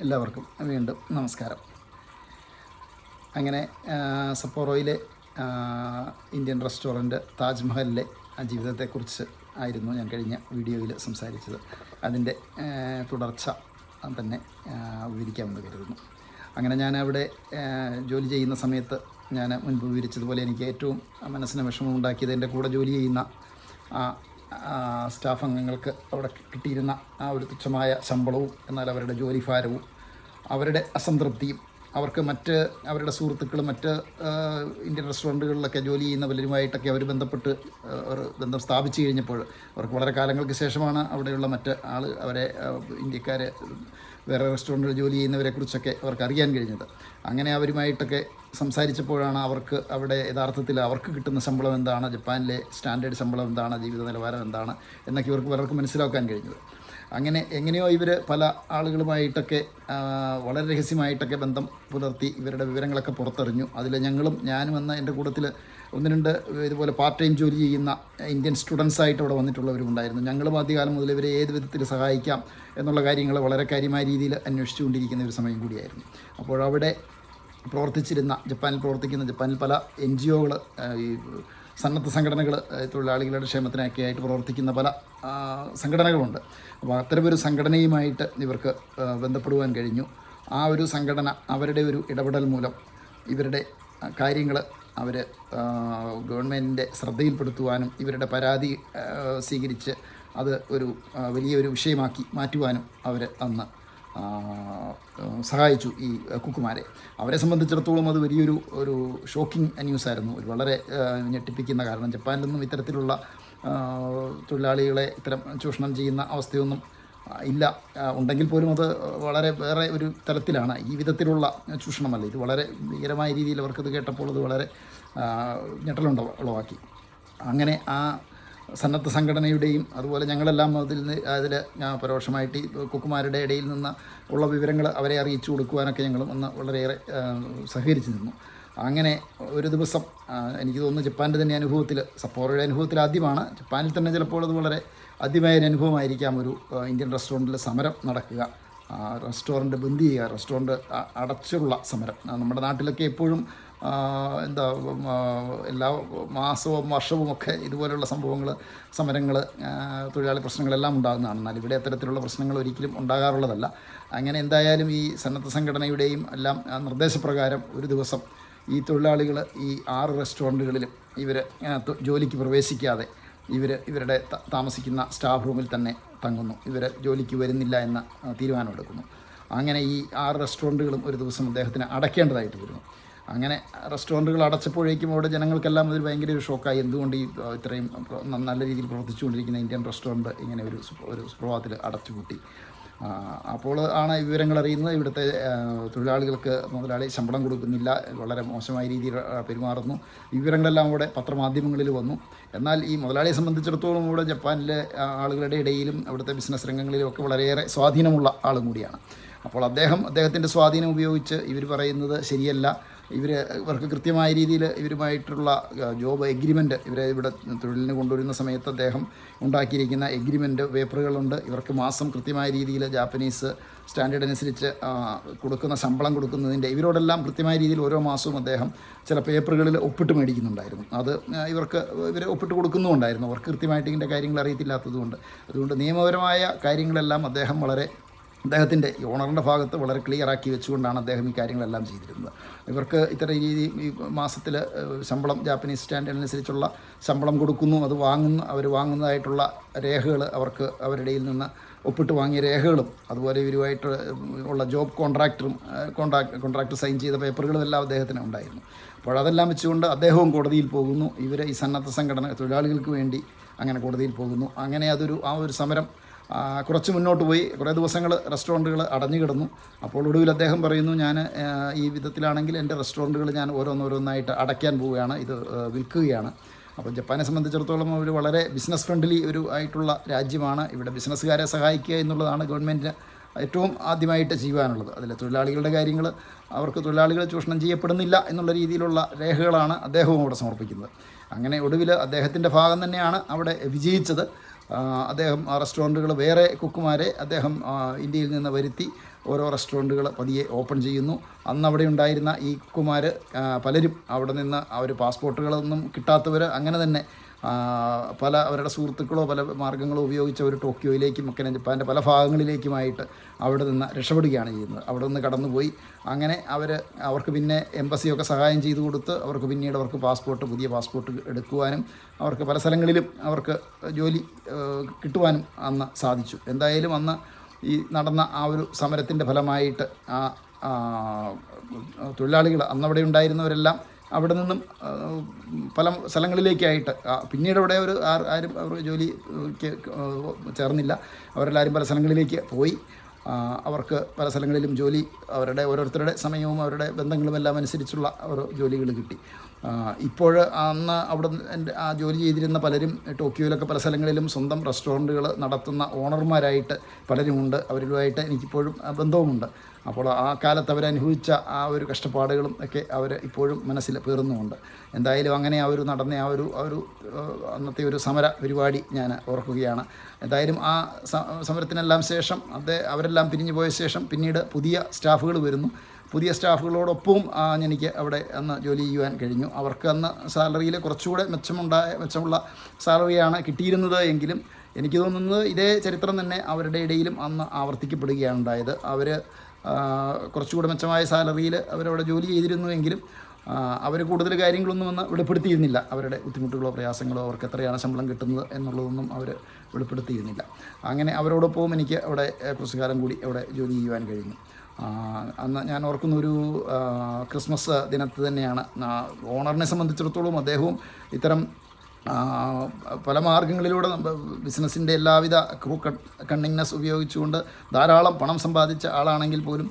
എല്ലാവർക്കും വീണ്ടും നമസ്കാരം. അങ്ങനെ സപ്പോറോയിലെ ഇന്ത്യൻ റെസ്റ്റോറന്റ് താജ്മഹലിലെ ജീവിതത്തെക്കുറിച്ച് ആയിരുന്നു ഞാൻ കഴിഞ്ഞ വീഡിയോയിൽ സംസാരിച്ചത്. അതിന്റെ തുടർച്ച തന്നെ വിവരിക്കാമെന്ന് കരുതുന്നു. അങ്ങനെ ഞാൻ അവിടെ ജോലി ചെയ്യുന്ന സമയത്ത് ഞാൻ മുൻപ് വിവരിച്ചതുപോലെ എനിക്ക് ഏറ്റവും മനസ്സിന് വിഷമമുണ്ടാക്കിയത് എന്റെ കൂടെ ജോലി ചെയ്യുന്ന ആ, സ്റ്റാഫ് അംഗങ്ങൾക്ക് അവിടെ കിട്ടിയിരുന്ന ആ ഒരു തുച്ഛമായ ശമ്പളവും എന്നാൽ അവരുടെ ജോലിഭാരവും അവരുടെ അസംതൃപ്തിയും അവർക്ക് മറ്റ് അവരുടെ സുഹൃത്തുക്കൾ മറ്റ് ഇന്ത്യൻ റെസ്റ്റോറന്റുകളിലൊക്കെ ജോലി ചെയ്യുന്ന പലരുമായിട്ടൊക്കെ അവർ ബന്ധപ്പെട്ട് ഒരു ബന്ധം സ്ഥാപിച്ചു കഴിഞ്ഞപ്പോൾ അവർക്ക് വളരെ കാലങ്ങൾക്ക് ശേഷമാണ് അവിടെയുള്ള മറ്റ് ആൾ അവരെ ഇന്ത്യക്കാരെ വേറെ റെസ്റ്റോറന്റിൽ ജോലി ചെയ്യുന്നവരെ കുറിച്ചൊക്കെ അവർക്ക് അറിയാൻ കഴിഞ്ഞത്. അങ്ങനെ അവരുമായിട്ടൊക്കെ സംസാരിച്ചപ്പോഴാണ് അവർക്ക് അവിടെ യഥാർത്ഥത്തിൽ അവർക്ക് കിട്ടുന്ന ശമ്പളം എന്താണ് ജപ്പാനിലെ സ്റ്റാൻഡേർഡ് ശമ്പളം എന്താണ് ജീവിത നിലവാരം എന്താണ് എന്നൊക്കെ ഇവർക്ക് പലർക്കും മനസ്സിലാക്കാൻ കഴിഞ്ഞത്. അങ്ങനെ എങ്ങനെയോ ഇവർ പല ആളുകളുമായിട്ടൊക്കെ വളരെ രഹസ്യമായിട്ടൊക്കെ ബന്ധം പുലർത്തി ഇവരുടെ വിവരങ്ങളൊക്കെ പുറത്തെറിഞ്ഞു. അതിൽ ഞങ്ങളും ഞാനും എന്ന എന്റെ കൂട്ടത്തിൽ ഒന്ന് രണ്ട് ഇതുപോലെ പാർട്ട് ടൈം ജോലി ചെയ്യുന്ന ഇന്ത്യൻ സ്റ്റുഡൻസ് ആയിട്ട് അവിടെ വന്നിട്ടുള്ളവരുമുണ്ടായിരുന്നു ഞങ്ങളും ആദ്യകാലം മുതൽ ഇവരെ ഏത് വിധത്തിൽ സഹായിക്കാം എന്നുള്ള കാര്യങ്ങൾ വളരെ കാര്യമായ രീതിയിൽ അന്വേഷിച്ചുകൊണ്ടിരിക്കുന്ന ഒരു സമയം കൂടിയായിരുന്നു. അപ്പോൾ അവിടെ പ്രവർത്തിച്ചിരുന്ന ജപ്പാനിൽ പ്രവർത്തിക്കുന്ന ജപ്പാനിൽ പല എൻ ജി ഒകൾ ഈ സന്നദ്ധ സംഘടനകൾ തൊഴിലാളികളുടെ ക്ഷേമത്തിനൊക്കെ ആയിട്ട് പ്രവർത്തിക്കുന്ന പല സംഘടനകളുണ്ട്. അപ്പോൾ അത്തരമൊരു സംഘടനയുമായിട്ട് ഇവർക്ക് ബന്ധപ്പെടുവാൻ കഴിഞ്ഞു. ആ ഒരു സംഘടന അവരുടെ ഒരു ഇടപെടൽ മൂലം ഇവരുടെ കാര്യങ്ങൾ അവർ ഗവൺമെന്റിന്റെ ശ്രദ്ധയിൽപ്പെടുത്തുവാനും ഇവരുടെ പരാതി സ്വീകരിച്ച് അത് ഒരു വലിയൊരു വിഷയമാക്കി മാറ്റുവാനും അവർ അന്ന് സഹായിച്ചു ഈ കുക്കുമാരെ. അവരെ സംബന്ധിച്ചിടത്തോളം അത് വലിയൊരു ഒരു ഷോക്കിംഗ് ന്യൂസായിരുന്നു ഒരു വളരെ ഞെട്ടിപ്പിക്കുന്ന കാരണം ജപ്പാനിൽ നിന്നും ഇത്തരത്തിലുള്ള തൊഴിലാളികളെ ഇത്തരം ചൂഷണം ചെയ്യുന്ന അവസ്ഥയൊന്നും ഇല്ല. ഉണ്ടെങ്കിൽ പോലും അത് വളരെ വേറെ ഒരു തലത്തിലാണ് ഈ വിധത്തിലുള്ള ചൂഷണമല്ല. ഇത് വളരെ ഭീകരമായ രീതിയിൽ അവർക്കത് കേട്ടപ്പോൾ അത് വളരെ ഞെട്ടലുണ്ട ഉളവാക്കി. അങ്ങനെ ആ സന്നദ്ധ സംഘടനയുടെയും അതുപോലെ ഞങ്ങളെല്ലാം അതിൽ നിന്ന് അതിൽ പരോക്ഷമായിട്ട് ഈ കുക്കുമാരുടെ ഇടയിൽ നിന്ന് ഉള്ള വിവരങ്ങൾ അവരെ അറിയിച്ചു കൊടുക്കുവാനൊക്കെ ഞങ്ങൾ ഒന്ന് വളരെയേറെ സഹകരിച്ചു നിന്നു. അങ്ങനെ ഒരു ദിവസം എനിക്ക് തോന്നുന്നു ജപ്പാന്റെ തന്നെ അനുഭവത്തിൽ സപ്പോറയുടെ അനുഭവത്തിൽ ആദ്യമാണ്. ജപ്പാനിൽ തന്നെ ചിലപ്പോൾ അത് വളരെ ആദ്യമായ ഒരു അനുഭവമായിരിക്കാം ഒരു ഇന്ത്യൻ റെസ്റ്റോറന്റിൽ സമരം നടക്കുക. റെസ്റ്റോറന്റ് ബന്ദ് ചെയ്യുക റെസ്റ്റോറന്റ് അടച്ചുള്ള സമരം. നമ്മുടെ നാട്ടിലൊക്കെ എപ്പോഴും എന്താ എല്ലാ മാസവും വർഷവും ഒക്കെ ഇതുപോലെയുള്ള സംഭവങ്ങൾ സമരങ്ങൾ തൊഴിലാളി പ്രശ്നങ്ങളെല്ലാം ഉണ്ടാകുന്നതാണ്. എന്നാൽ ഇവിടെ അത്തരത്തിലുള്ള പ്രശ്നങ്ങൾ ഒരിക്കലും ഉണ്ടാകാറുള്ളതല്ല. അങ്ങനെ എന്തായാലും ഈ സന്നദ്ധ സംഘടനയുടെയും എല്ലാം നിർദ്ദേശപ്രകാരം ഒരു ദിവസം ഈ തൊഴിലാളികൾ ഈ ആറ് റെസ്റ്റോറന്റുകളിലും ഇവർ ജോലിക്ക് പ്രവേശിക്കാതെ ഇവർ ഇവരുടെ താമസിക്കുന്ന സ്റ്റാഫ് റൂമിൽ തന്നെ തങ്ങുന്നു. ഇവർ ജോലിക്ക് വരുന്നില്ല എന്ന തീരുമാനമെടുക്കുന്നു. അങ്ങനെ ഈ ആറ് റെസ്റ്റോറന്റുകളും ഒരു ദിവസം അദ്ദേഹത്തിന് അടയ്ക്കേണ്ടതായിട്ട് വരുന്നു. അങ്ങനെ റെസ്റ്റോറന്റുകൾ അടച്ചപ്പോഴേക്കും അവിടെ ജനങ്ങൾക്കെല്ലാം അതൊരു ഭയങ്കര ഒരു ഷോക്കായി. എന്തുകൊണ്ട് ഈ ഇത്രയും നല്ല രീതിയിൽ പ്രവർത്തിച്ചുകൊണ്ടിരിക്കുന്ന ഇന്ത്യൻ റെസ്റ്റോറന്റ് ഇങ്ങനെ ഒരു ഒരു സുപ്രഭാതത്തിൽ അടച്ചുപൂട്ടി. അപ്പോൾ ആണ് വിവരങ്ങൾ അറിയുന്നത്. ഇവിടുത്തെ തൊഴിലാളികൾക്ക് മുതലാളി ശമ്പളം കൊടുക്കുന്നില്ല. വളരെ മോശമായ രീതിയിൽ പെരുമാറുന്നു. വിവരങ്ങളെല്ലാം അവിടെ പത്രമാധ്യമങ്ങളിൽ വന്നു. എന്നാൽ ഈ മുതലാളിയെ സംബന്ധിച്ചിടത്തോളം ഇവിടെ ജപ്പാനിലെ ആളുകളുടെ ഇടയിലും അവിടുത്തെ ബിസിനസ് രംഗങ്ങളിലും ഒക്കെ വളരെയേറെ സ്വാധീനമുള്ള ആളും കൂടിയാണ്. അപ്പോൾ അദ്ദേഹം അദ്ദേഹത്തിന്റെ സ്വാധീനം ഉപയോഗിച്ച് ഇവർ പറയുന്നത് ശരിയല്ല. ഇവർ ഇവർക്ക് കൃത്യമായ രീതിയിൽ ഇവരുമായിട്ടുള്ള ജോബ് എഗ്രിമെന്റ് ഇവരെ ഇവിടെ തൊഴിലിന് കൊണ്ടുവരുന്ന സമയത്ത് അദ്ദേഹം ഉണ്ടാക്കിയിരിക്കുന്ന എഗ്രിമെന്റ് പേപ്പറുകളുണ്ട് ഇവർക്ക് മാസം കൃത്യമായ രീതിയിൽ ജാപ്പനീസ് സ്റ്റാൻഡേർഡ് അനുസരിച്ച് കൊടുക്കുന്ന ശമ്പളം കൊടുക്കുന്നതിന്റെ ഇവരോടെല്ലാം കൃത്യമായ രീതിയിൽ ഓരോ മാസവും അദ്ദേഹം ചില പേപ്പറുകളിൽ ഒപ്പിട്ട് മേടിക്കുന്നുണ്ടായിരുന്നു. അത് ഇവർക്ക് ഇവർ ഒപ്പിട്ട് കൊടുക്കുന്നുമുണ്ടായിരുന്നു. അവർക്ക് കൃത്യമായിട്ട് ഇതിന്റെ കാര്യങ്ങൾ അറിയത്തില്ലാത്തതുകൊണ്ട്. അതുകൊണ്ട് നിയമപരമായ കാര്യങ്ങളെല്ലാം അദ്ദേഹം വളരെ അദ്ദേഹത്തിന്റെ ഈ ഓണറിന്റെ ഭാഗത്ത് വളരെ ക്ലിയർ ആക്കി വെച്ചുകൊണ്ടാണ് അദ്ദേഹം ഈ കാര്യങ്ങളെല്ലാം ചെയ്തിരുന്നത്. ഇവർക്ക് ഇത്തരം രീതി ഈ മാസത്തിൽ ശമ്പളം ജാപ്പനീസ് സ്റ്റാൻഡേർഡിനനുസരിച്ചുള്ള ശമ്പളം കൊടുക്കുന്നു. അത് വാങ്ങുന്നു അവർ വാങ്ങുന്നതായിട്ടുള്ള രേഖകൾ അവർക്ക് അവരുടെ നിന്ന് ഒപ്പിട്ട് വാങ്ങിയ രേഖകളും അതുപോലെ ഇവരുമായിട്ട് ഉള്ള ജോബ് കോൺട്രാക്ടറും കോൺട്രാക്ട് കോൺട്രാക്ട് സൈൻ ചെയ്ത പേപ്പറുകളും എല്ലാം അദ്ദേഹത്തിന് ഉണ്ടായിരുന്നു. അപ്പോൾ അതെല്ലാം വെച്ചുകൊണ്ട് അദ്ദേഹവും കോടതിയിൽ പോകുന്നു. ഇവർ ഈ സന്നദ്ധ സംഘടന തൊഴിലാളികൾക്ക് വേണ്ടി അങ്ങനെ കോടതിയിൽ പോകുന്നു. അങ്ങനെ അതൊരു ആ ഒരു സമരം കുറച്ച് മുന്നോട്ട് പോയി. കുറേ ദിവസങ്ങൾ റെസ്റ്റോറന്റുകൾ അടഞ്ഞു കിടന്നു. അപ്പോൾ ഒടുവിൽ അദ്ദേഹം പറയുന്നു ഞാൻ ഈ വിധത്തിലാണെങ്കിൽ എന്റെ റെസ്റ്റോറന്റുകൾ ഞാൻ ഓരോന്നോരോന്നായിട്ട് അടയ്ക്കാൻ പോവുകയാണ്. ഇത് വിൽക്കുകയാണ്. അപ്പോൾ ജപ്പാനെ സംബന്ധിച്ചിടത്തോളം ഒരു വളരെ ബിസിനസ് ഫ്രണ്ട്ലി ഒരു ആയിട്ടുള്ള രാജ്യമാണ്. ഇവിടെ ബിസിനസ്സുകാരെ സഹായിക്കുക എന്നുള്ളതാണ് ഗവൺമെന്റിന് ഏറ്റവും ആദ്യമായിട്ട് ചെയ്യുവാനുള്ളത്. അതിൽ തൊഴിലാളികളുടെ കാര്യങ്ങൾ അവർക്ക് തൊഴിലാളികൾ ചൂഷണം ചെയ്യപ്പെടുന്നില്ല എന്നുള്ള രീതിയിലുള്ള രേഖകളാണ് അദ്ദേഹവും അവിടെ സമർപ്പിക്കുന്നത്. അങ്ങനെ ഒടുവിൽ അദ്ദേഹത്തിന്റെ ഭാഗം തന്നെയാണ് അവിടെ വിജയിച്ചത്. അദ്ദേഹം റെസ്റ്റോറന്റുകൾ വേറെ കുക്കുമാരെ അദ്ദേഹം ഇന്ത്യയിൽ നിന്ന് വരുത്തി ഓരോ റെസ്റ്റോറന്റുകൾ പതിയെ ഓപ്പൺ ചെയ്യുന്നു. അന്ന് അവിടെ ഉണ്ടായിരുന്ന ഈ കുക്കുമാർ പലരും അവിടെ നിന്ന് അവർ പാസ്പോർട്ടുകളൊന്നും കിട്ടാത്തവർ അങ്ങനെ തന്നെ പല അവരുടെ സുഹൃത്തുക്കളോ പല മാർഗങ്ങളോ ഉപയോഗിച്ച് അവർ ടോക്കിയോയിലേക്കും ഒക്കെ ജപ്പാന്റെ പല ഭാഗങ്ങളിലേക്കുമായിട്ട് അവിടെ നിന്ന് രക്ഷപ്പെടുകയാണ് ചെയ്യുന്നത്. അവിടെ നിന്ന് കടന്നുപോയി. അങ്ങനെ അവർ അവർക്ക് പിന്നെ എംബസിയൊക്കെ സഹായം ചെയ്തു കൊടുത്ത് അവർക്ക് പിന്നീട് അവർക്ക് പാസ്പോർട്ട് പുതിയ പാസ്പോർട്ട് എടുക്കുവാനും അവർക്ക് പല സ്ഥലങ്ങളിലും അവർക്ക് ജോലി കിട്ടുവാനും അന്ന് സാധിച്ചു. എന്തായാലും അന്ന് ഈ നടന്ന ആ ഒരു സമരത്തിന്റെ ഫലമായിട്ട് ആ തൊഴിലാളികൾ അന്നവിടെ ഉണ്ടായിരുന്നവരെല്ലാം അവിടെ നിന്നും പല സ്ഥലങ്ങളിലേക്കായിട്ട്. പിന്നീട് അവിടെ ഒരു ആരും അവർ ജോലിക്ക് ചേർന്നില്ല. അവരെല്ലാവരും പല സ്ഥലങ്ങളിലേക്ക് പോയി. അവർക്ക് പല സ്ഥലങ്ങളിലും ജോലി അവരുടെ ഓരോരുത്തരുടെ സമയവും അവരുടെ ബന്ധങ്ങളും എല്ലാം അനുസരിച്ചുള്ള ഓരോ ജോലികൾ കിട്ടി. ഇപ്പോൾ അന്ന് അവിടെ എന്റെ ആ ജോലി ചെയ്തിരുന്ന പലരും ടോക്കിയോയിലൊക്കെ പല സ്ഥലങ്ങളിലും സ്വന്തം റെസ്റ്റോറന്റുകൾ നടത്തുന്ന ഓണർമാരായിട്ട് പലരുമുണ്ട്. അവരുമായിട്ട് എനിക്കിപ്പോഴും ബന്ധവുമുണ്ട്. അപ്പോൾ ആ കാലത്ത് അവരനുഭവിച്ച ആ ഒരു കഷ്ടപ്പാടുകളും ഒക്കെ അവർ ഇപ്പോഴും മനസ്സിൽ പേറുന്നുമുണ്ട്. എന്തായാലും അങ്ങനെ ആ ഒരു നടന്ന ആ ഒരു ഒരു അന്നത്തെ ഒരു സമര പരിപാടി ഞാൻ ഓർക്കുകയാണ്. എന്തായാലും ആ സമരത്തിനെല്ലാം ശേഷം അത് അവരെല്ലാം പിരിഞ്ഞു പോയ ശേഷം പിന്നീട് പുതിയ സ്റ്റാഫുകൾ വരുന്നു. പുതിയ സ്റ്റാഫുകളോടൊപ്പവും എനിക്ക് അവിടെ അന്ന് ജോലി ചെയ്യുവാൻ കഴിഞ്ഞു. അവർക്ക് അന്ന് സാലറിയിൽ കുറച്ചുകൂടെ മെച്ചമുണ്ടായ മെച്ചമുള്ള സാലറിയാണ് കിട്ടിയിരുന്നത് എങ്കിലും എനിക്ക് തോന്നുന്നത് ഇതേ ചരിത്രം തന്നെ അവരുടെ ഇടയിലും അന്ന് ആവർത്തിക്കപ്പെടുകയാണ് ഉണ്ടായത്. അവർ കുറച്ചുകൂടെ മെച്ചമായ സാലറിയിൽ അവരവിടെ ജോലി ചെയ്തിരുന്നുവെങ്കിലും അവർ കൂടുതൽ കാര്യങ്ങളൊന്നും ഒന്ന് വെളിപ്പെടുത്തിയിരുന്നില്ല. അവരുടെ ബുദ്ധിമുട്ടുകളോ പ്രയാസങ്ങളോ അവർക്ക് എത്രയാണ് ശമ്പളം കിട്ടുന്നത് എന്നുള്ളതൊന്നും അവർ വെളിപ്പെടുത്തിയിരുന്നില്ല. അങ്ങനെ അവരോടൊപ്പവും എനിക്ക് അവിടെ കുറച്ചുകാലം കാലം കൂടി അവിടെ ജോലി ചെയ്യുവാൻ കഴിഞ്ഞു. അന്ന് ഞാൻ ഓർക്കുന്ന ഒരു ക്രിസ്മസ് ദിനത്ത് തന്നെയാണ് ഓണറിനെ സംബന്ധിച്ചിടത്തോളം അദ്ദേഹവും ഇത്തരം പല മാർഗങ്ങളിലൂടെ ബിസിനസ്സിന്റെ എല്ലാവിധ ക്രൂ കണ്ണിങ്നെസ് ഉപയോഗിച്ചുകൊണ്ട് ധാരാളം പണം സമ്പാദിച്ച ആളാണെങ്കിൽ പോലും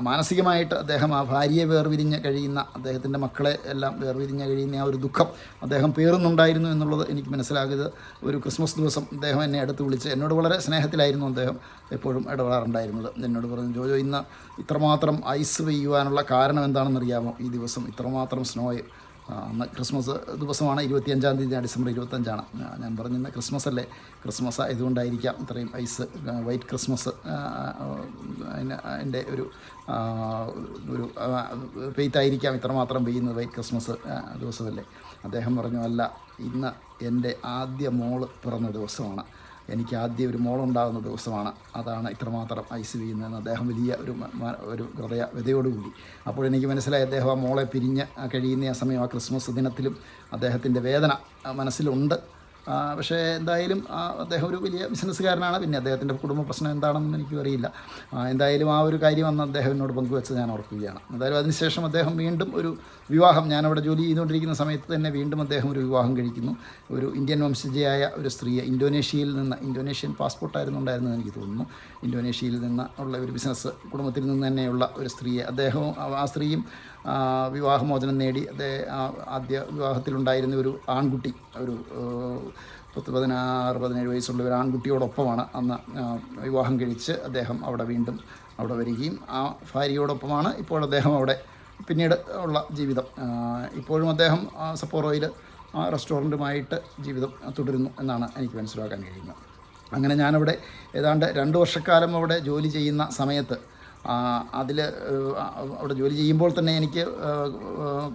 മാനസികമായിട്ട് അദ്ദേഹം ആ ഭാര്യയെ വേർപിരിഞ്ഞ് കഴിയുന്ന അദ്ദേഹത്തിന്റെ മക്കളെ എല്ലാം വേർപിരിഞ്ഞ് കഴിയുന്ന ആ ഒരു ദുഃഖം അദ്ദേഹം പേറുന്നുണ്ടായിരുന്നു എന്നുള്ളത് എനിക്ക് മനസ്സിലാകിയത് ഒരു ക്രിസ്മസ് ദിവസം അദ്ദേഹം എന്നെ അടുത്ത് വിളിച്ച് എന്നോട് വളരെ സ്നേഹത്തിലായിരുന്നു അദ്ദേഹം എപ്പോഴും ഇടപെടാറുണ്ടായിരുന്നത്. എന്നോട് പറഞ്ഞു ജോജോ ഇന്ന് ഇത്രമാത്രം ഐസ് പെയ്യുവാനുള്ള കാരണം എന്താണെന്നറിയാമോ? ഈ ദിവസം ഇത്രമാത്രം സ്നോയ് അന്ന് ക്രിസ്മസ് ദിവസമാണ് ഇരുപത്തിയഞ്ചാം തീയതി ഡിസംബർ ഇരുപത്തഞ്ചാണ് ഞാൻ പറഞ്ഞിരുന്ന ക്രിസ്മസ് അല്ലേ? ക്രിസ്മസ് ആയതുകൊണ്ടായിരിക്കാം ഇത്രയും ഐസ് വൈറ്റ് ക്രിസ്മസ് അതിന്റെ ഒരു ഒരു പെയ്ത്തായിരിക്കാം ഇത്രമാത്രം പെയ്യുന്നത് വൈറ്റ് ക്രിസ്മസ് ദിവസമല്ലേ അദ്ദേഹം പറഞ്ഞു അല്ല ഇന്ന് എന്റെ ആദ്യ മോൾ പിറന്ന ദിവസമാണ്. എനിക്ക് ആദ്യം ഒരു മോളുണ്ടാകുന്ന ദിവസമാണ്. അതാണ് ഇത്രമാത്രം ഐസ് ചെയ്യുന്നതെന്ന് അദ്ദേഹം വലിയ ഒരു ഒരു ഹൃദയ വ്യതയോടുകൂടി അപ്പോൾ എനിക്ക് മനസ്സിലായി അദ്ദേഹം ആ മോളെ പിരിഞ്ഞ് കഴിയുന്ന ആ സമയം ആ ക്രിസ്മസ് ദിനത്തിലും അദ്ദേഹത്തിന്റെ വേദന മനസ്സിലുണ്ട്. പക്ഷേ എന്തായാലും അദ്ദേഹം ഒരു വലിയ ബിസിനസ്സുകാരനാണ്. പിന്നെ അദ്ദേഹത്തിന്റെ കുടുംബ പ്രശ്നം എന്താണെന്ന് എനിക്കും അറിയില്ല എന്തായാലും ആ ഒരു കാര്യം അന്ന് അദ്ദേഹം എന്നോട് പങ്കുവെച്ച് ഞാൻ ഓർക്കുകയാണ്. എന്തായാലും അതിനുശേഷം അദ്ദേഹം വീണ്ടും ഒരു വിവാഹം ഞാനവിടെ ജോലി ചെയ്തുകൊണ്ടിരിക്കുന്ന സമയത്ത് തന്നെ വീണ്ടും അദ്ദേഹം ഒരു വിവാഹം കഴിക്കുന്നു. ഒരു ഇന്ത്യൻ വംശജയായ ഒരു സ്ത്രീയെ ഇന്തോനേഷ്യയിൽ നിന്ന് ഇന്തോനേഷ്യൻ പാസ്പോർട്ടായിരുന്നു ഉണ്ടായിരുന്നത് എനിക്ക് തോന്നുന്നു. ഇന്തോനേഷ്യയിൽ നിന്ന് ഉള്ള ഒരു ബിസിനസ് കുടുംബത്തിൽ നിന്ന് തന്നെയുള്ള ഒരു സ്ത്രീയെ അദ്ദേഹവും ആ- സ്ത്രീയും വിവാഹമോചനം നേടി ആദ്യ വിവാഹത്തിലുണ്ടായിരുന്ന ഒരു ആൺകുട്ടി ഒരു പത്ത് പതിനാറ് പതിനേഴ് വയസ്സുള്ള ഒരു ആൺകുട്ടിയോടൊപ്പമാണ് അന്ന് വിവാഹം കഴിച്ച് അദ്ദേഹം അവിടെ വീണ്ടും അവിടെ വരികയും ആ ഭാര്യയോടൊപ്പമാണ് ഇപ്പോൾ അദ്ദേഹം അവിടെ പിന്നീട് ഉള്ള ജീവിതം. ഇപ്പോഴും അദ്ദേഹം സപ്പോറോയിൽ ആ റെസ്റ്റോറന്റുമായിട്ട് ജീവിതം തുടരുന്നു എന്നാണ് എനിക്ക് മനസ്സിലാക്കാൻ കഴിയുന്നത്. അങ്ങനെ ഞാനവിടെ ഏതാണ്ട് രണ്ട് വർഷക്കാലം അവിടെ ജോലി ചെയ്യുന്ന സമയത്ത് അതിൽ അവിടെ ജോലി ചെയ്യുമ്പോൾ തന്നെ എനിക്ക്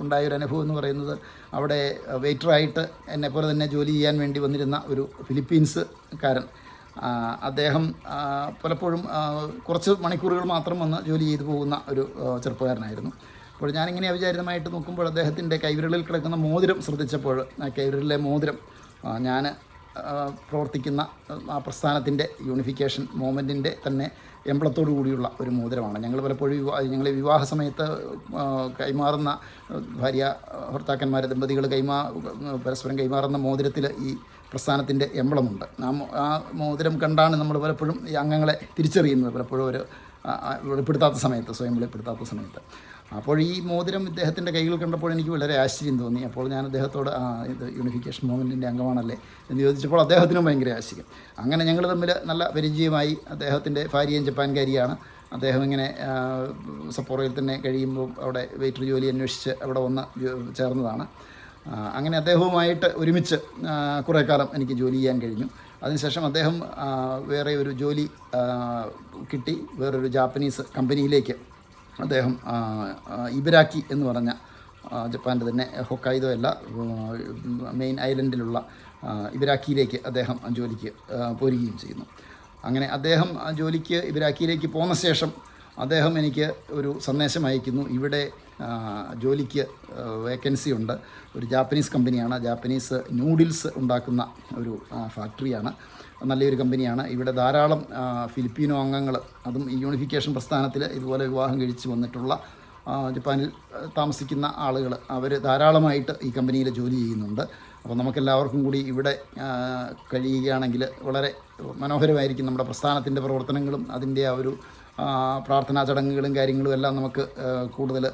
ഉണ്ടായ ഒരു അനുഭവം എന്ന് പറയുന്നത് അവിടെ വെയിറ്ററായിട്ട് എന്നെപ്പോലെ തന്നെ ജോലി ചെയ്യാൻ വേണ്ടി വന്നിരുന്ന ഒരു ഫിലിപ്പീൻസുകാരൻ കാരൻ. അദ്ദേഹം പലപ്പോഴും കുറച്ച് മണിക്കൂറുകൾ മാത്രം വന്ന് ജോലി ചെയ്തു പോകുന്ന ഒരു ചെറുപ്പക്കാരനായിരുന്നു. അപ്പോൾ ഞാനിങ്ങനെ അവിചാരിതമായിട്ട് നോക്കുമ്പോൾ അദ്ദേഹത്തിന്റെ കൈവിരലിൽ കിടക്കുന്ന മോതിരം ശ്രദ്ധിച്ചപ്പോൾ ആ കൈവിരലിലെ മോതിരം ഞാൻ പ്രവർത്തിക്കുന്ന ആ പ്രസ്ഥാനത്തിന്റെ യൂണിഫിക്കേഷൻ മൂവ്മെന്റിന്റെ തന്നെ എംബ്ലത്തോടു കൂടിയുള്ള ഒരു മോതിരമാണ്. ഞങ്ങൾ പലപ്പോഴും ഞങ്ങൾ വിവാഹ സമയത്ത് കൈമാറുന്ന ഭാര്യ ഭർത്താക്കന്മാർ ദമ്പതികൾ കൈമാ പരസ്പരം കൈമാറുന്ന മോതിരത്തിൽ ഈ പ്രസ്ഥാനത്തിന്റെ എംബ്ലമുണ്ട് ആ മോതിരം കണ്ടാണ് നമ്മൾ പലപ്പോഴും ഈ അംഗങ്ങളെ തിരിച്ചറിയുന്നത്. പലപ്പോഴും ഒരു വെളിപ്പെടുത്താത്ത സമയത്ത് സ്വയം വെളിപ്പെടുത്താത്ത സമയത്ത്. അപ്പോൾ ഈ മോതിരം ഇദ്ദേഹത്തിന്റെ കൈകൾ കണ്ടപ്പോൾ എനിക്ക് വളരെ ആശ്ചര്യം തോന്നി. അപ്പോൾ ഞാൻ അദ്ദേഹത്തോട് ആ ഇത് യൂണിഫിക്കേഷൻ മൂവ്മെന്റിന്റെ അംഗമാണല്ലേ? എന്ന് ചോദിച്ചപ്പോൾ അദ്ദേഹത്തിനും ഭയങ്കര ആശ്ചര്യം. അങ്ങനെ ഞങ്ങൾ തമ്മിൽ നല്ല പരിചയമായി. അദ്ദേഹത്തിന്റെ ഭാര്യയും ജപ്പാൻകാരിയാണ്. അദ്ദേഹം ഇങ്ങനെ സപ്പോറയിൽ തന്നെ കഴിയുമ്പോൾ അവിടെ വെയിറ്റർ ജോലി അന്വേഷിച്ച് അവിടെ വന്ന് ചേർന്നതാണ്. അങ്ങനെ അദ്ദേഹവുമായിട്ട് ഒരുമിച്ച് കുറേ കാലം എനിക്ക് ജോലി ചെയ്യാൻ കഴിഞ്ഞു. അതിനുശേഷം അദ്ദേഹം വേറെ ഒരു ജോലി കിട്ടി. വേറൊരു ജാപ്പനീസ് കമ്പനിയിലേക്ക് അദ്ദേഹം ഇബരാക്കി എന്ന് പറഞ്ഞ ജപ്പാന്റെ തന്നെ ഹൊക്കൈദോ അല്ല മെയിൻ ഐലൻഡിലുള്ള ഇബരാക്കിയിലേക്ക് അദ്ദേഹം ജോലിക്ക് പോരുകയും ചെയ്യുന്നു. അങ്ങനെ അദ്ദേഹം ജോലിക്ക് ഇബരാക്കിയിലേക്ക് പോന്ന ശേഷം അദ്ദേഹം എനിക്ക് ഒരു സന്ദേശം അയക്കുന്നു. ഇവിടെ ജോലിക്ക് വേക്കൻസി ഉണ്ട്. ഒരു ജാപ്പനീസ് കമ്പനിയാണ്. ജാപ്പനീസ് നൂഡിൽസ് ഉണ്ടാക്കുന്ന ഒരു ഫാക്ടറിയാണ്. നല്ലൊരു കമ്പനിയാണ്. ഇവിടെ ധാരാളം ഫിലിപ്പീനോ അംഗങ്ങൾ അതും ഈ യൂണിഫിക്കേഷൻ പ്രസ്ഥാനത്തിൽ ഇതുപോലെ വിവാഹം കഴിച്ച് വന്നിട്ടുള്ള ജപ്പാനിൽ താമസിക്കുന്ന ആളുകൾ അവർ ധാരാളമായിട്ട് ഈ കമ്പനിയിൽ ജോലി ചെയ്യുന്നുണ്ട്. അപ്പോൾ നമുക്കെല്ലാവർക്കും കൂടി ഇവിടെ കഴിയുകയാണെങ്കിൽ വളരെ മനോഹരമായിരിക്കും നമ്മുടെ പ്രസ്ഥാനത്തിന്റെ പ്രവർത്തനങ്ങളും അതിന്റെ ആ ഒരു പ്രാർത്ഥനാ ചടങ്ങുകളും കാര്യങ്ങളും എല്ലാം നമുക്ക് കൂടുതൽ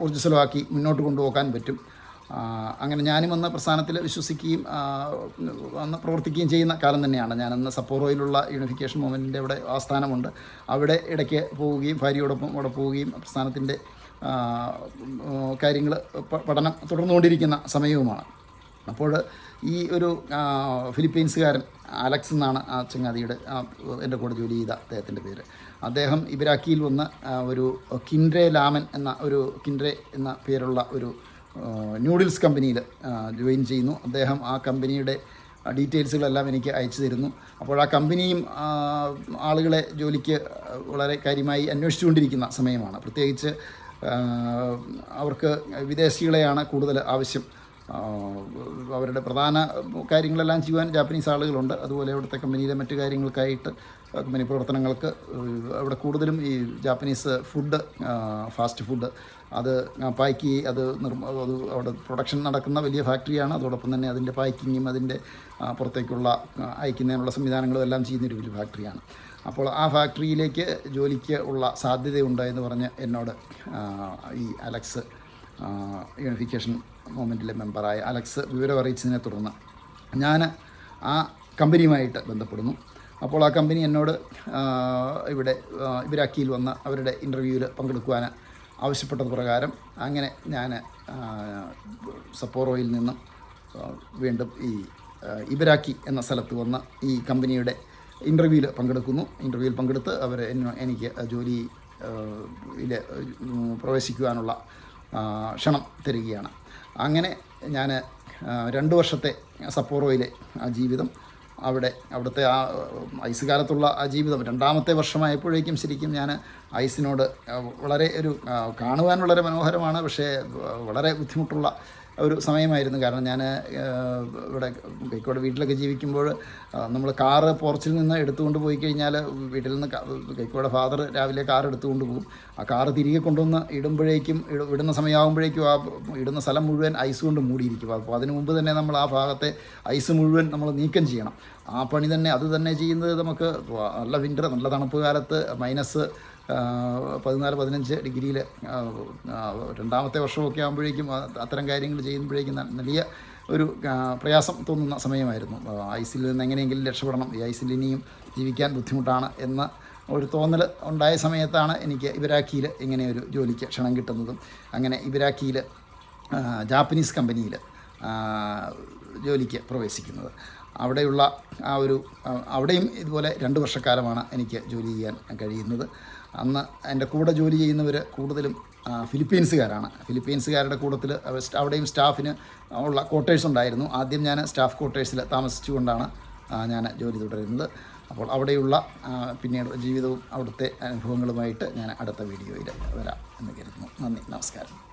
ഊർജസ്വലമാക്കി മുന്നോട്ട് കൊണ്ടുപോകാൻ പറ്റും. അങ്ങനെ ഞാനും അന്ന് പ്രസ്ഥാനത്തിൽ വിശ്വസിക്കുകയും അന്ന് പ്രവർത്തിക്കുകയും ചെയ്യുന്ന കാലം തന്നെയാണ്. ഞാൻ അന്ന് സപ്പോറോയിലുള്ള യൂണിഫിക്കേഷൻ മൂവ്മെന്റിന്റെ അവിടെ ആസ്ഥാനമുണ്ട് അവിടെ ഇടയ്ക്ക് പോവുകയും ഭാര്യയോടൊപ്പം അവിടെ പോവുകയും പ്രസ്ഥാനത്തിന്റെ കാര്യങ്ങൾ പഠനം തുടർന്നുകൊണ്ടിരിക്കുന്ന സമയവുമാണ്. അപ്പോൾ ഈ ഒരു ഫിലിപ്പീൻസുകാരൻ അലക്സ് എന്നാണ് ആ ചങ്ങാതിയുടെ എന്റെ കൂടെ ജോലി ചെയ്ത അദ്ദേഹത്തിന്റെ പേര്. അദ്ദേഹം ഇബിരാക്കിയിൽ വന്ന് ഒരു കിൻഡ്രെ ലാമൻ എന്ന ഒരു കിൻഡ്രെ എന്ന പേരുള്ള ഒരു ആ, നൂഡിൽസ് കമ്പനിയിൽ ജോയിൻ ചെയ്യുന്നു. അദ്ദേഹം ആ കമ്പനിയുടെ ഡീറ്റെയിൽസുകളെല്ലാം എനിക്ക് അയച്ചു തരുന്നു. അപ്പോൾ ആ കമ്പനിയും ആളുകളെ ജോലിക്ക് വളരെ കാര്യമായി അന്വേഷിച്ചുകൊണ്ടിരിക്കുന്ന സമയമാണ്. പ്രത്യേകിച്ച് അവർക്ക് വിദേശികളെയാണ് കൂടുതൽ ആവശ്യം. അവരുടെ പ്രധാന കാര്യങ്ങളെല്ലാം ചെയ്യുവാൻ ജാപ്പനീസ് ആളുകളുണ്ട്. അതുപോലെ അവിടുത്തെ കമ്പനിയിലെ മറ്റു കാര്യങ്ങൾക്കായിട്ട് കമ്പനി പ്രവർത്തനങ്ങൾക്ക് അവിടെ കൂടുതലും ഈ ജാപ്പനീസ് ഫുഡ് ഫാസ്റ്റ് ഫുഡ് അത് പാക്ക് അത് നിർമ്മ അത് അവിടെ പ്രൊഡക്ഷൻ നടക്കുന്ന വലിയ ഫാക്ടറിയാണ് അതോടൊപ്പം തന്നെ അതിന്റെ പാക്കിങ്ങും അതിന്റെ പുറത്തേക്കുള്ള അയക്കുന്നതിനുള്ള സംവിധാനങ്ങളും എല്ലാം ചെയ്യുന്നൊരു വലിയ ഫാക്ടറിയാണ് അപ്പോൾ ആ ഫാക്ടറിയിലേക്ക് ജോലിക്ക് ഉള്ള സാധ്യതയുണ്ട് എന്ന് പറഞ്ഞ് എന്നോട് ഈ അലക്സ് യൂണിഫിക്കേഷൻ മൂവ്മെന്റിലെ മെമ്പറായ അലക്സ് വിവരം അറിയിച്ചതിനെ തുടർന്ന് ഞാൻ ആ കമ്പനിയുമായിട്ട് ബന്ധപ്പെടുന്നു. അപ്പോൾ ആ കമ്പനി എന്നോട് ഇവിടെ ഇവരാക്കിയിൽ വന്ന് അവരുടെ ഇന്റർവ്യൂവിൽ പങ്കെടുക്കുവാൻ ആവശ്യപ്പെട്ടത് പ്രകാരം അങ്ങനെ ഞാൻ സപ്പോറോയിൽ നിന്നും വീണ്ടും ഈ ഇബരാക്കി എന്ന സ്ഥലത്ത് വന്ന ഈ കമ്പനിയുടെ ഇന്റർവ്യൂവിൽ പങ്കെടുക്കുന്നു. ഇന്റർവ്യൂവിൽ പങ്കെടുത്ത് അവർ എനിക്ക് ജോലി പ്രവേശിക്കുവാനുള്ള ക്ഷണം തരികയാണ്. അങ്ങനെ ഞാൻ രണ്ട് വർഷത്തെ സപ്പോറോയിലെ ജീവിതം അവിടെ അവിടുത്തെ ആ ഐസ് കാലത്തുള്ള ആ ജീവിതം. രണ്ടാമത്തെ വർഷമായപ്പോഴേക്കും ശരിക്കും ഞാൻ ഐസിനോട് വളരെ ഒരു കാണുവാൻ വളരെ മനോഹരമാണ്. പക്ഷേ വളരെ ബുദ്ധിമുട്ടുള്ള ഒരു സമയമായിരുന്നു. കാരണം ഞാൻ ഇവിടെ കൈക്കോട് വീട്ടിലൊക്കെ ജീവിക്കുമ്പോൾ നമ്മൾ കാറ് പോർച്ചിൽ നിന്ന് എടുത്തുകൊണ്ട് പോയി കഴിഞ്ഞാൽ വീട്ടിൽ നിന്ന് കൈക്കോട് ഫാദർ രാവിലെ കാർ എടുത്തുകൊണ്ട് പോകും. ആ കാറ് തിരികെ കൊണ്ടുവന്ന് ഇടുമ്പോഴേക്കും ഇട- ഇടുന്ന സമയമാകുമ്പോഴേക്കും ആ ഇടുന്ന സ്ഥലം മുഴുവൻ ഐസ് കൊണ്ട് മൂടിയിരിക്കും. അപ്പോൾ അതിനു മുമ്പ് തന്നെ നമ്മൾ ആ ഭാഗത്തെ ഐസ് മുഴുവൻ നമ്മൾ നീക്കം ചെയ്യണം. ആ പണി തന്നെ അത് തന്നെ ചെയ്യുന്നത് നമുക്ക് നല്ല വിന്റർ നല്ല തണുപ്പ് കാലത്ത് മൈനസ് പതിനാല് പതിനഞ്ച് ഡിഗ്രിയിൽ രണ്ടാമത്തെ വർഷമൊക്കെ ആകുമ്പോഴേക്കും അത്തരം കാര്യങ്ങൾ ചെയ്യുമ്പോഴേക്കും വലിയ ഒരു പ്രയാസം തോന്നുന്ന സമയമായിരുന്നു. ഐസിൽ നിന്ന് എങ്ങനെയെങ്കിലും രക്ഷപ്പെടണം. ഈ ഐസിൽ ഇനിയും ജീവിക്കാൻ ബുദ്ധിമുട്ടാണ് എന്ന ഒരു തോന്നൽ ഉണ്ടായ സമയത്താണ് എനിക്ക് ഇബരാക്കിയിൽ ഇങ്ങനെ ഒരു ജോലിക്ക് ക്ഷണം കിട്ടുന്നതും. അങ്ങനെ ഇബരാക്കിയിൽ ജാപ്പനീസ് കമ്പനിയിൽ ജോലിക്ക് പ്രവേശിക്കുന്നത്. അവിടെയുള്ള ആ ഒരു അവിടെയും ഇതുപോലെ രണ്ട് വർഷക്കാലമാണ് എനിക്ക് ജോലി ചെയ്യാൻ കഴിയുന്നത്. അന്ന് എന്റെ കൂടെ ജോലി ചെയ്യുന്നവർ കൂടുതലും ഫിലിപ്പീൻസുകാരാണ്. ഫിലിപ്പീൻസുകാരുടെ കൂട്ടത്തിൽ അവിടെയും സ്റ്റാഫിന് ഉള്ള ക്വാർട്ടേഴ്സ് ഉണ്ടായിരുന്നു. ആദ്യം ഞാൻ സ്റ്റാഫ് ക്വാർട്ടേഴ്സിൽ താമസിച്ചുകൊണ്ടാണ് ഞാൻ ജോലി തുടരുന്നത്. അപ്പോൾ അവിടെയുള്ള പിന്നീട് ജീവിതവും അവിടുത്തെ അനുഭവങ്ങളുമായിട്ട് ഞാൻ അടുത്ത വീഡിയോയിൽ വരാം എന്ന് കരുതുന്നു. നന്ദി. നമസ്കാരം.